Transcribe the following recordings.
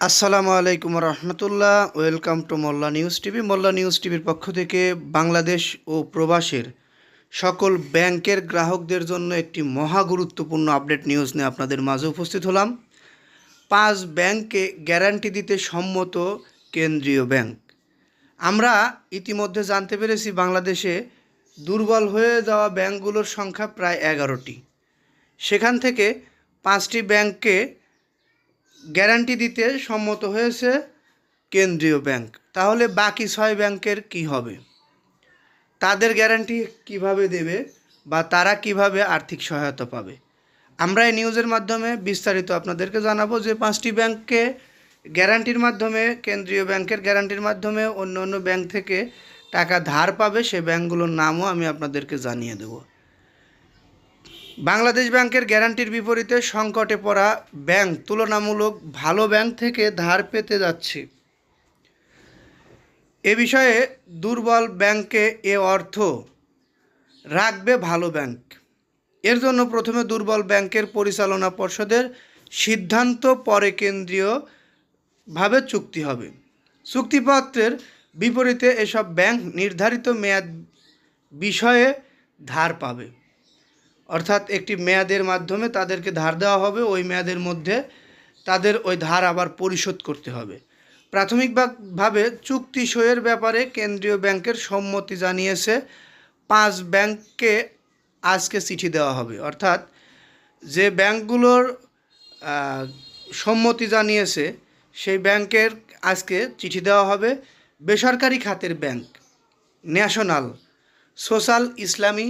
আসসালামু আলাইকুম রহমতুল্লাহ। Welcome to Molla news TV. Molla news টিভির পক্ষ থেকে বাংলাদেশ ও প্রবাসের সকল ব্যাংকের গ্রাহকদের জন্য একটি মহা গুরুত্বপূর্ণ আপডেট নিউজ নিয়ে আপনাদের মাঝে উপস্থিত হলাম। পাঁচ ব্যাংকে গ্যারান্টি দিতে সম্মত কেন্দ্রীয় ব্যাংক। আমরা ইতিমধ্যে জানতে পেরেছি বাংলাদেশে দুর্বল হয়ে যাওয়া ব্যাংকগুলোর সংখ্যা প্রায় এগারোটি। সেখান থেকে পাঁচটি ব্যাংককে গ্যারান্টি দিতে সম্মত হয়েছে কেন্দ্রীয় ব্যাংক। তাহলে বাকি ছয় ব্যাংকের কি হবে? তাদের গ্যারান্টি কীভাবে দেবে বা তারা কীভাবে আর্থিক সহায়তা পাবে? আমরা এই নিউজের মাধ্যমে বিস্তারিত আপনাদেরকে জানাব যে পাঁচটি ব্যাংককে গ্যারান্টির মাধ্যমে, কেন্দ্রীয় ব্যাংকের গ্যারান্টির মাধ্যমে অন্য অন্য ব্যাংক থেকে টাকা ধার পাবে, সে ব্যাংকগুলোর নামও আমি আপনাদেরকে জানিয়ে দেবো। বাংলাদেশ ব্যাংকের গ্যারান্টির বিপরীতে সংকটে পড়া ব্যাংক তুলনামূলক ভালো ব্যাংক থেকে ধার পেতে যাচ্ছে। এ বিষয়ে দুর্বল ব্যাংকে এ অর্থ রাখবে ভালো ব্যাংক। এর জন্য প্রথমে দুর্বল ব্যাংকের পরিচালনা পর্ষদের সিদ্ধান্ত, পরে কেন্দ্রীয়ভাবে চুক্তি হবে। চুক্তিপত্রের বিপরীতে এসব ব্যাংক নির্ধারিত মেয়াদ বিষয়ে ধার পাবে। অর্থাৎ একটি মেয়াদের মাধ্যমে তাদেরকে ধার দেওয়া হবে, ওই মেয়াদের মধ্যে তাদের ওই ধার আবার পরিশোধ করতে হবে। প্রাথমিকভাবে চুক্তি সইয়ের ব্যাপারে কেন্দ্রীয় ব্যাংকের সম্মতি জানিয়েছে, পাঁচ ব্যাংককে আজকে চিঠি দেওয়া হবে। অর্থাৎ যে ব্যাংকগুলোর সম্মতি জানিয়েছে, সেই ব্যাংকের আজকে চিঠি দেওয়া হবে। বেসরকারি খাতের bank, National Social Islami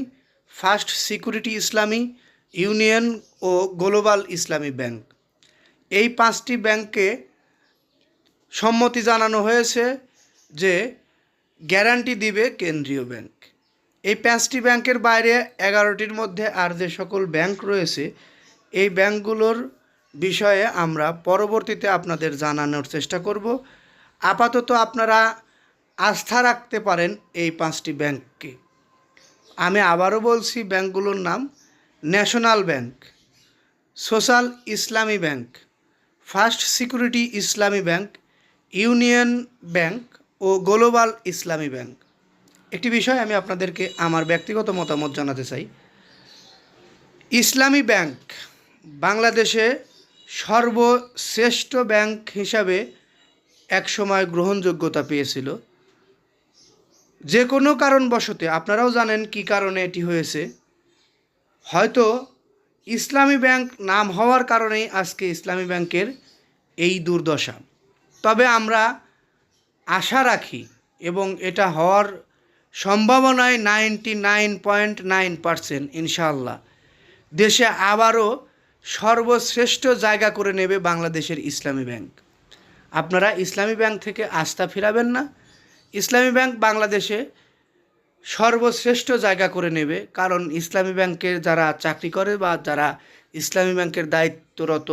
First Security Islami Union ও গ্লোবাল ইসলামী ব্যাংক। এই পাঁচটি ব্যাংকে সম্মতি জানানো হয়েছে যে গ্যারান্টি দিবে কেন্দ্রীয় ব্যাংক। এই পাঁচটি ব্যাংকের বাইরে এগারোটির মধ্যে আর যে সকল ব্যাংক রয়েছে, এই ব্যাংকগুলোর বিষয়ে আমরা পরবর্তীতে আপনাদের জানানোর চেষ্টা করব। আপাতত আপনারা আস্থা রাখতে পারেন এই পাঁচটি ব্যাংককে। আমি আবারও বলছি ব্যাংকগুলোর নাম। National Bank, Social Islami Bank, First Security Islami Bank, Union Bank ও গ্লোবাল ইসলামী ব্যাংক। একটি বিষয় আমি আপনাদেরকে আমার ব্যক্তিগত মতামত জানাতে চাই। ইসলামী ব্যাংক বাংলাদেশে সর্বশ্রেষ্ঠ ব্যাংক হিসাবে একসময় গ্রহণযোগ্যতা পেয়েছিল। যে কোনো কারণবশতে, আপনারাও জানেন কি কারণে এটি হয়েছে। হয়তো ইসলামী ব্যাংক নাম হওয়ার কারণেই আজকে ইসলামী ব্যাংকের এই দুর্দশা। তবে আমরা আশা রাখি এবং এটা হওয়ার সম্ভাবনায় ninety nine point nine percent ইনশাআল্লাহ। দেশে আবারও সর্বশ্রেষ্ঠ জায়গা করে নেবে বাংলাদেশের ইসলামী ব্যাংক। আপনারা ইসলামী ব্যাংক থেকে আস্থা ফিরাবেন না ইসলামী ব্যাংক বাংলাদেশে সর্বশ্রেষ্ঠ জায়গা করে নেবে, কারণ ইসলামী ব্যাংকের যারা চাকরি করে বা যারা ইসলামী ব্যাংকের দায়িত্বরত,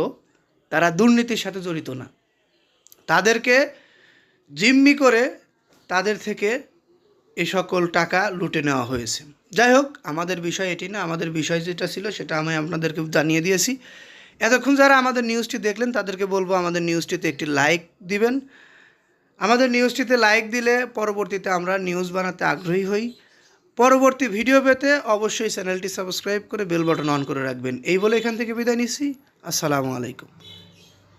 তারা দুর্নীতির সাথে জড়িত না। তাদেরকে জিম্মি করে তাদের থেকে এ সকল টাকা লুটে নেওয়া হয়েছে। যাই হোক, আমাদের বিষয় এটি না, আমাদের বিষয় যেটা ছিল সেটা আমি আপনাদেরকে জানিয়ে দিয়েছি। এতক্ষণ যারা আমাদের নিউজটি দেখলেন, তাদেরকে বলব আমাদের নিউজটিতে একটি লাইক দিবেন। আমাদের নিউজটিতে লাইক দিলে পরবর্তীতে আমরা নিউজ বানাতে আগ্রহী হই। পরবর্তী ভিডিও পেতে অবশ্যই চ্যানেলটি সাবস্ক্রাইব করে বেল বাটন অন করে রাখবেন। এই বলে এখান থেকে বিদায় নিচ্ছি। আসসালামু আলাইকুম।